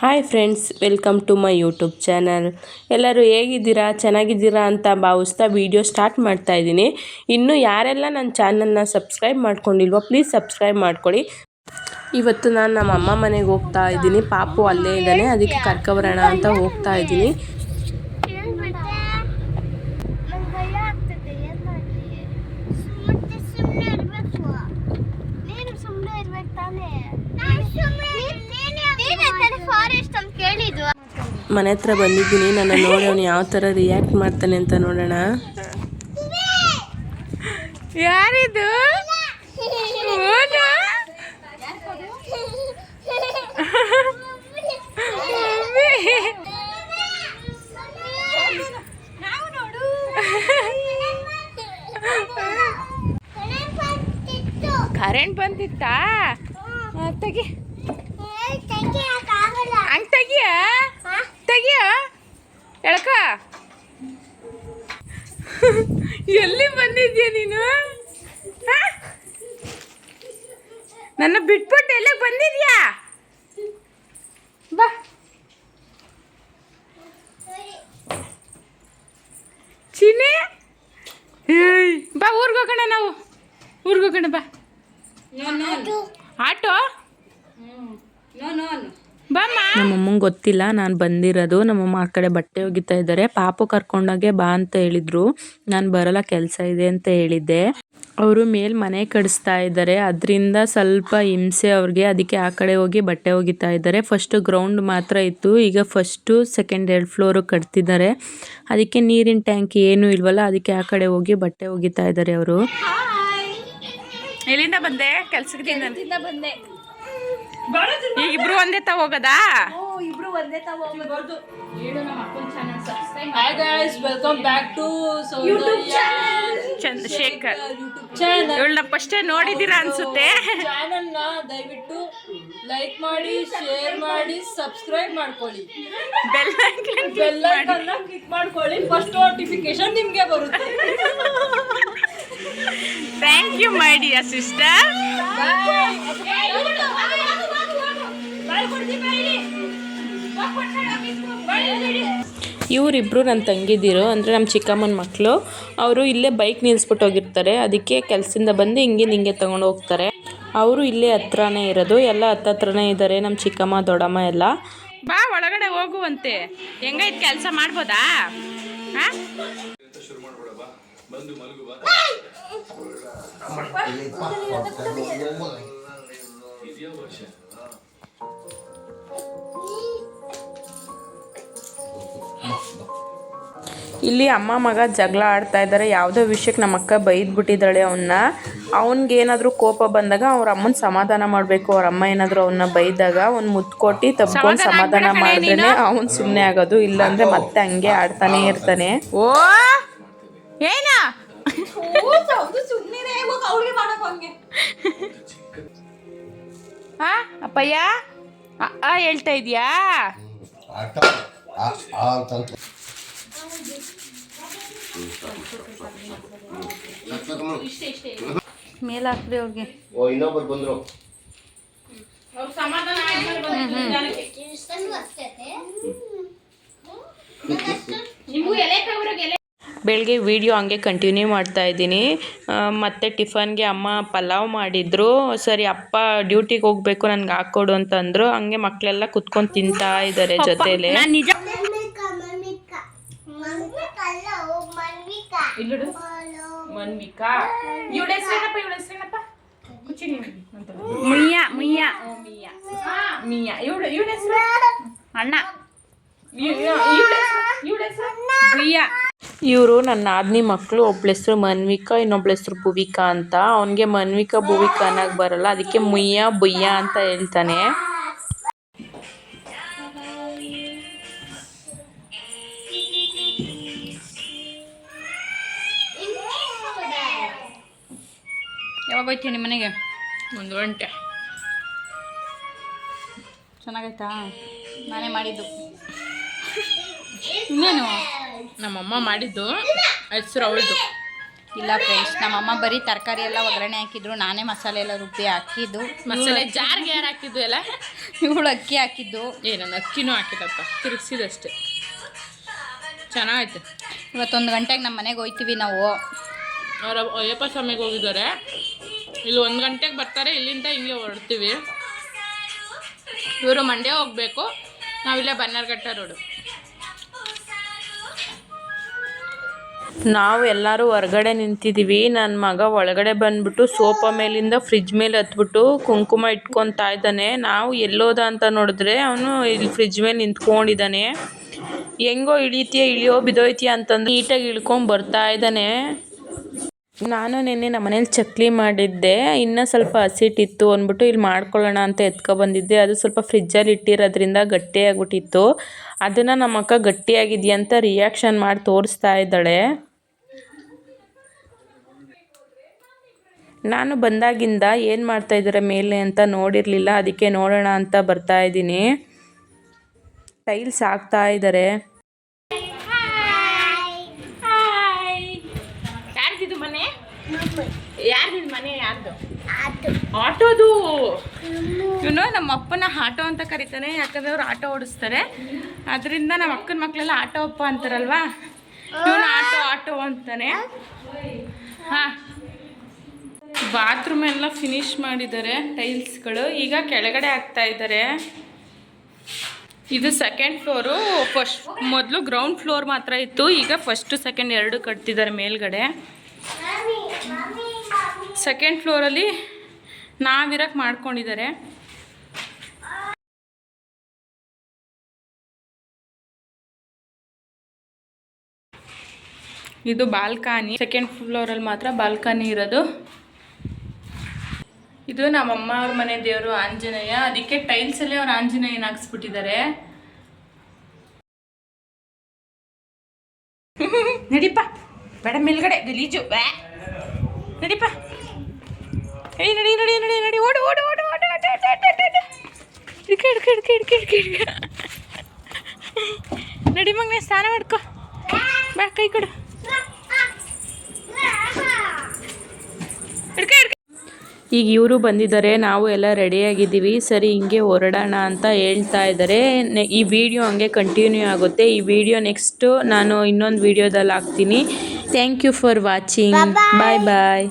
Hi friends welcome to my YouTube channel ಎಲ್ಲರೂ ಹೇಗಿದ್ದೀರಾ? ಚೆನ್ನಾಗಿದ್ದೀರಾ ಅಂತ ಭಾವಿಸ್ತಾ ವಿಡಿಯೋ ಸ್ಟಾರ್ಟ್ ಮಾಡ್ತಾ ಇದ್ದೀನಿ. ಇನ್ನು ಯಾರೆಲ್ಲ ನನ್ನ ಚಾನಲ್ನ ಸಬ್ಸ್ಕ್ರೈಬ್ ಮಾಡ್ಕೊಂಡಿಲ್ವೋ ಪ್ಲೀಸ್ ಸಬ್ಸ್ಕ್ರೈಬ್ ಮಾಡ್ಕೊಳ್ಳಿ. ಇವತ್ತು ನಾನು ನಮ್ಮ ಅಮ್ಮ ಮನೆಗೆ ಹೋಗ್ತಾ ಇದ್ದೀನಿ. ಪಾಪು ಅಲ್ಲೇ ಇದ್ದಾನೆ. ಅದಕ್ಕೆ ಕರ್ಕೊಬರೋಣ ಅಂತ ಹೋಗ್ತಾ ಇದ್ದೀನಿ ಹೇಳ್ಬಿಟ್ಟೆ ನಂಗೆ ಭಯ ಆಗ್ತದೆ ಏನ್ ಮಾಡ್ಲಿ ಮತ್ತೆ ಸುಮ್ಮನೆ ಇರ್ಬೇಕು ನೀನು ಸುಮ್ಮನೆ ಇರ್ಬೇಕು ತಾನೇ ನೀನೇ ತಾನೇ ಫಾರೆಸ್ಟ್ ಅಂತ ಕೇಳಿದ್ದು ಮನೆ ಹತ್ರ ಬಂದಿದ್ದೀನಿ. ನನ್ನ ನೋಡಿ ಅವನು ಯಾವ ಥರ ರಿಯಾಕ್ಟ್ ಮಾಡ್ತಾನೆ ಅಂತ ನೋಡೋಣ. ಯಾರಿದು? ನಾವು ನೋಡು ಕರೆಂಟ್ ಬಂದಿತ್ತಾ? ತೆಗಿ. ಹಂಗೆ ತೆಗಿಯ? ತೆಗಿಯ? ಎಳ್ಕ? ಎಲ್ಲಿ ಬಂದಿದ್ಯಾ ನೀನು? ನನ್ನ ಬಿಟ್ಬಿಟ್ಟು ಎಲ್ಲ ಬಂದಿದ್ಯಾ? ಬಾ. ಚೀನಿ ಬಾ ಊರಿಗೆ ಹೋಗೋಣ ನಾವು. ಊರಿಗೆ ಹೋಗೋಣ ಬಾ. ಆಟೋ? ನಮ್ಮಮ್ಮಂಗೆ ಗೊತ್ತಿಲ್ಲ ನಾನು ಬಂದಿರೋದು. ನಮ್ಮಮ್ಮ ಆ ಕಡೆ ಬಟ್ಟೆ ಒಗಿತಾ ಇದ್ದಾರೆ. ಪಾಪು ಕರ್ಕೊಂಡೋಗೆ ಬಾ ಅಂತ ಹೇಳಿದ್ರು. ನಾನು ಬರೋಲ್ಲ ಕೆಲಸ ಇದೆ ಅಂತ ಹೇಳಿದ್ದೆ. ಅವರು ಮೇಲ್ ಮನೆ ಕಡಿಸ್ತಾ ಇದ್ದಾರೆ. ಅದರಿಂದ ಸ್ವಲ್ಪ ಹಿಂಸೆ ಅವ್ರಿಗೆ. ಅದಕ್ಕೆ ಆ ಕಡೆ ಹೋಗಿ ಬಟ್ಟೆ ಒಗಿತಾ ಇದ್ದಾರೆ. ಫಸ್ಟ್ ಗ್ರೌಂಡ್ ಮಾತ್ರ ಇತ್ತು. ಈಗ ಫಸ್ಟು ಸೆಕೆಂಡ್ ಎರಡು ಫ್ಲೋರು ಕಟ್ತಿದ್ದಾರೆ. ಅದಕ್ಕೆ ನೀರಿನ ಟ್ಯಾಂಕ್ ಏನೂ ಇಲ್ವಲ್ಲ ಅದಕ್ಕೆ ಆ ಕಡೆ ಹೋಗಿ ಬಟ್ಟೆ ಒಗಿತಾ ಇದ್ದಾರೆ ಅವರು. ಎಲ್ಲಿಂದ ಬಂದೆ? ಕೆಲಸಕ್ಕೆ ಬಂದೆ. ಈಗ ಇಬ್ರು ಒಂದೇ ತ ಹೋಗೋದಾ? ಇಬ್ರು ಒಂದೇ channel subscribe Hi guys, welcome back to Saudariya Chandrashekhar. ಇವಳನ್ನ ಫಸ್ಟೇ ನೋಡಿದ್ದೀರಾ ಅನ್ಸುತ್ತೆ. ಚಾನಲ್ ದಯವಿಟ್ಟು ಲೈಕ್ ಮಾಡಿ ಶೇರ್ ಮಾಡಿ ಸಬ್ಸ್ಕ್ರೈಬ್ ಮಾಡ್ಕೊಳ್ಳಿ. ಬೆಲ್ ಬೆಲ್ ಕ್ಲಿಕ್ ಮಾಡ್ಕೊಳ್ಳಿ. ಫಸ್ಟ್ ನೋಟಿಫಿಕೇಶನ್ ನಿಮ್ಗೆ ಬರುತ್ತೆ. Thank you my dear sister ಇವರಿಬ್ರು ನನ್ನ ತಂಗಿದಿರು ಅಂದರೆ ನಮ್ಮ ಚಿಕ್ಕಮ್ಮನ ಮಕ್ಕಳು ಅವರು ಇಲ್ಲೇ ಬೈಕ್ ನಿಲ್ಲಿಸ್ಬಿಟ್ಟು ಹೋಗಿರ್ತಾರೆ. ಅದಕ್ಕೆ ಕೆಲಸದಿಂದ ಬಂದು ಹಿಂಗೆ ಹಿಂಗೆ ತೊಗೊಂಡು ಹೋಗ್ತಾರೆ. ಅವರು ಇಲ್ಲೇ ಹತ್ರನೇ ಇರೋದು. ಎಲ್ಲ ಹತ್ತತ್ರನೇ ಇದ್ದಾರೆ ನಮ್ಮ ಚಿಕ್ಕಮ್ಮ ದೊಡ್ಡಮ್ಮ ಎಲ್ಲ. ಬಾ ಒಳಗಡೆ ಹೋಗುವಂತೆ. ಹೆಂಗೈತೆ ಕೆಲಸ ಮಾಡ್ಬೋದಾ? ಹಾಂ ಇಲ್ಲಿ ಅಮ್ಮ ಮಗ ಜಗಳ ಆಡ್ತಾ ಇದ್ದಾರೆ ಯಾವುದೋ ವಿಷಯಕ್ಕೆ ನಮ್ಮ ಅಕ್ಕ ಬೈದ್ಬಿಟ್ಟಿದ್ದಾಳೆ ಅವನ್ನ ಏನಾದರೂ ಕೋಪ ಬಂದಾಗ ಅವ್ರ ಅಮ್ಮನ ಸಮಾಧಾನ ಮಾಡಬೇಕು. ಅವ್ರ ಅಮ್ಮ ಏನಾದರೂ ಅವನ್ನ ಬೈದಾಗ ಅವ್ನು ಮುದ್ದು ಕೊಟ್ಟು ತಬ್ಕೊಂಡು ಸಮಾಧಾನ ಮಾಡಿದ್ರೆ ಅವನು ಸುಮ್ಮನೆ ಆಗೋದು. ಇಲ್ಲಾಂದ್ರೆ ಮತ್ತೆ ಹಂಗೆ ಆಡ್ತಾನೆ ಇರ್ತಾನೆ. ಓ! ಏನ? ಹಾ ಅಪ್ಪಯ್ಯ? ಹೇಳ್ತಾ ಇದೀಯಾ ಆಟ ಆ ಆ ಅಂತಂತ ಮೇಲೆ ಹಾಕ್ರಿ ಅವ್ರಿಗೆ. ಓ ಇನ್ನೊಬ್ಬರು ಬಂದ್ರು. ಬೆಳಗ್ಗೆ ವಿಡಿಯೋ ಹಂಗೆ ಕಂಟಿನ್ಯೂ ಮಾಡ್ತಾ ಇದ್ದೀನಿ. ಮತ್ತು ಮತ್ತೆ ಟಿಫನ್ಗೆ ಅಮ್ಮ ಪಲಾವ್ ಮಾಡಿದ್ರು. ಸರಿ ಅಪ್ಪ ಡ್ಯೂಟಿಗೆ ಹೋಗ್ಬೇಕು ನನ್ಗೆ ಹಾಕ್ಕೊಡು ಅಂತಂದ್ರು. ಹಂಗೆ ಮಕ್ಕಳೆಲ್ಲ ಕುತ್ಕೊಂಡು ತಿಂತಾ ಇದ್ದಾರೆ ಜೊತೆಲೆ ಮನ್ವಿಕಾ ಮನ್ವಿಕಾ ಮನ್ವಿಕಾ ಅಲ್ಲ ಓ ಮನ್ವಿಕಾ ಮನ್ವಿಕಾ. ಇವಳ ಹೆಸರೇನಪ್ಪ ಇವಳ ಹೆಸರೇನಪ್ಪ ಮುಯ್ಯ ಮುಯ್ಯ ಮಿಯಾ ಇವಳ ಇವಳ ಹೆಸರು? ಅಣ್ಣ. ಇವಳ ಹೆಸರು? ಮುಯ್ಯ ಇವರು ನನ್ನ ಆದ್ನಿ ಮಕ್ಕಳು ಒಬ್ಳ ಹೆಸರು ಮನ್ವಿಕಾ ಇನ್ನೊಬ್ಳ ಹೆಸರು ಭುವಿಕಾ ಅಂತ. ಅವನಿಗೆ ಮನ್ವಿಕಾ ಭುವಿಕಾ ಅನ್ನಕ್ ಬರಲ್ಲ. ಅದಕ್ಕೆ ಮುಯ್ಯ ಬುಯ್ಯ ಅಂತ ಹೇಳ್ತಾನೆ. ನಿಮ್ಮ ಮನೆಗೆ? ಒಂದು ಗಂಟೆ. ಚೆನ್ನಾಗೈತಾ? ನಾನೇ ಮಾಡಿದ್ದು. ಇನ್ನೇನು? ನಮ್ಮಮ್ಮ ಮಾಡಿದ್ದು ಹೆಸರು ಅವಳದು. ಇಲ್ಲ ಫ್ರೆಂಡ್ಸ್ ನಮ್ಮಮ್ಮ ಬರೀ ತರಕಾರಿ ಎಲ್ಲ ಒಗ್ಗರಣೆ ಹಾಕಿದ್ರು. ನಾನೇ ಮಸಾಲೆ ಎಲ್ಲ ರುಬ್ಬಿ ಹಾಕಿದ್ದು. ಮಸಾಲೆ ಜಾರ್ಗೆ ಯಾರು ಹಾಕಿದ್ದು ಎಲ್ಲ? ಇವಳು ಅಕ್ಕಿ ಹಾಕಿದ್ದು. ಏ ನಾನು ಅಕ್ಕಿನೂ ಹಾಕಿದಪ್ಪ. ತಿರುಗಿಸಿದಷ್ಟೇ. ಚೆನ್ನಾಗೈತೆ. ಇವತ್ತೊಂದು ಗಂಟೆಗೆ ನಮ್ಮ ಮನೆಗೆ ಹೋಯ್ತೀವಿ ನಾವು. ಅವರ ಅಯ್ಯಪ್ಪ ಸ್ವಾಮಿಗೆ ಹೋಗಿದ್ದಾರೆ. ಇಲ್ಲಿ ಒಂದು ಗಂಟೆಗೆ ಬರ್ತಾರೆ, ಇಲ್ಲಿಂದ ಹಿಂಗೆ ಹೊರಡ್ತೀವಿ. ಇವರು ಮಂಡ್ಯ ಹೋಗಬೇಕು. ನಾವಿಲ್ಲೇ ಬನ್ನರ್ಘಟ್ಟ ರೋಡು. ನಾವು ಎಲ್ಲರೂ ಹೊರಗಡೆ ನಿಂತಿದ್ದೀವಿ ನನ್ನ ಮಗ ಒಳಗಡೆ ಬಂದ್ಬಿಟ್ಟು ಸೋಫಾ ಮೇಲಿಂದ ಫ್ರಿಜ್ ಮೇಲೆ ಹತ್ಬಿಟ್ಟು ಕುಂಕುಮ ಇಟ್ಕೊತಾ ಇದ್ದಾನೆ. ನಾವು ಎಲ್ಲೋದ ಅಂತ ನೋಡಿದ್ರೆ ಅವನು ಇಲ್ಲಿ ಫ್ರಿಜ್ ಮೇಲೆ ನಿಂತ್ಕೊಂಡಿದ್ದಾನೆ. ಹೆಂಗೋ ಇಳಿತೀಯ, ಇಳಿಯೋ ಬಿದೋಯ್ತೀಯ ಅಂತಂದು ನೀಟಾಗಿ ಇಳ್ಕೊಂಡು ಬರ್ತಾ ಇದ್ದಾನೆ. ನಾನು ನಿನ್ನೆ ನಮ್ಮ ಮನೇಲಿ ಚಕ್ಲಿ ಮಾಡಿದ್ದೆ. ಇನ್ನೂ ಸ್ವಲ್ಪ ಹಸಿಟ್ಟಿತ್ತು ಅಂದ್ಬಿಟ್ಟು ಇಲ್ಲಿ ಮಾಡ್ಕೊಳ್ಳೋಣ ಅಂತ ಎತ್ಕೊಬಂದಿದ್ದೆ. ಅದು ಸ್ವಲ್ಪ ಫ್ರಿಜ್ಜಲ್ಲಿ ಇಟ್ಟಿರೋದ್ರಿಂದ ಗಟ್ಟಿಯಾಗ್ಬಿಟ್ಟಿತ್ತು ಅದನ್ನು ನಮ್ಮ ಅಕ್ಕ ಅಂತ ರಿಯಾಕ್ಷನ್ ಮಾಡಿ ತೋರಿಸ್ತಾ ಇದ್ದಾಳೆ. ನಾನು ಬಂದಾಗಿಂದ ಏನು ಮಾಡ್ತಾ ಇದ್ದಾರೆ ಮೇಲೆ ಅಂತ ನೋಡಿರಲಿಲ್ಲ. ಅದಕ್ಕೆ ನೋಡೋಣ ಅಂತ ಬರ್ತಾ ಇದ್ದೀನಿ. ಟೈಲ್ಸ್ ಹಾಕ್ತಾ ಇದ್ದಾರೆ ಯಾರ್ದಿದು ಮನೆ ಯಾರ್ದಿದು ಮನೆ ಯಾರ್ದು ಅದು ಆಟೋದು. ಇವನು ನಮ್ಮ ಅಪ್ಪನ ಆಟೋ ಅಂತ ಕರೀತಾನೆ ಯಾಕಂದ್ರೆ ಅವ್ರು ಆಟೋ ಓಡಿಸ್ತಾರೆ. ಅದರಿಂದ ನಮ್ಮ ಅಕ್ಕನ ಮಕ್ಕಳೆಲ್ಲ ಆಟೋ ಅಪ್ಪ ಅಂತಾರಲ್ವಾ? ಇವನು ಆಟೋ ಆಟೋ ಅಂತಾನೆ. ಹಾಂ. ಬಾತ್ರೂಮ್ ಎಲ್ಲ ಫಿನಿಶ್ ಮಾಡಿದ್ದಾರೆ ಟೈಲ್ಸ್ಗಳು ಈಗ ಕೆಳಗಡೆ ಆಗ್ತಾ ಇದ್ದಾರೆ. ಇದು ಸೆಕೆಂಡ್ ಫ್ಲೋರು ಫಸ್ಟ್ ಮೊದಲು ಗ್ರೌಂಡ್ ಫ್ಲೋರ್ ಮಾತ್ರ ಇತ್ತು. ಈಗ ಫಸ್ಟ್ ಸೆಕೆಂಡ್ ಎರಡು ಕಟ್ತಿದ್ದಾರೆ ಮೇಲ್ಗಡೆ. ಸೆಕೆಂಡ್ ಫ್ಲೋರಲ್ಲಿ ನಾವಿರಕ್ಕೆ ಮಾಡ್ಕೊಂಡಿದ್ದಾರೆ ಇದು ಬಾಲ್ಕನಿ. ಸೆಕೆಂಡ್ ಫ್ಲೋರಲ್ಲಿ ಮಾತ್ರ ಬಾಲ್ಕನಿ ಇರೋದು. ಇದು ನಮ್ಮಮ್ಮ ಅವ್ರ ಮನೆ ದೇವರು ಆಂಜನೇಯ. ಅದಕ್ಕೆ ಟೈಲ್ಸಲ್ಲಿ ಅವ್ರ ಆಂಜನೇಯನ ಹಾಕ್ಸ್ಬಿಟ್ಟಿದ್ದಾರೆ ನಡಿಪ ಬೇಡ ಮೇಲ್ಗಡೆ ಗಲೀಜು ನಡಿಪ ಏಯ್ ನಡಿ ನಡಿ ನಡಿ ನಡಿ ಓಡು ಓಡು ಓಡು ಓಡು ನಡಿ ಸ್ನಾನ ಮಾಡ್ಕೊ. ಬಾ ಕೈ ಕೊಡು. ಈಗ ಇವರು ಬಂದಿದ್ದಾರೆ ನಾವು ಎಲ್ಲ ರೆಡಿಯಾಗಿದ್ದೀವಿ ಸರಿ ಹಿಂಗೆ ಹೊರಡೋಣ ಅಂತ ಹೇಳ್ತಾ ಇದ್ದಾರೆ. ಈ ವಿಡಿಯೋ ಹಂಗೆ ಕಂಟಿನ್ಯೂ ಆಗುತ್ತೆ. ಈ ವಿಡಿಯೋ ನೆಕ್ಸ್ಟು ನಾನು ಇನ್ನೊಂದು ವಿಡಿಯೋದಲ್ಲಿ ಹಾಕ್ತೀನಿ. Thank you for watching bye bye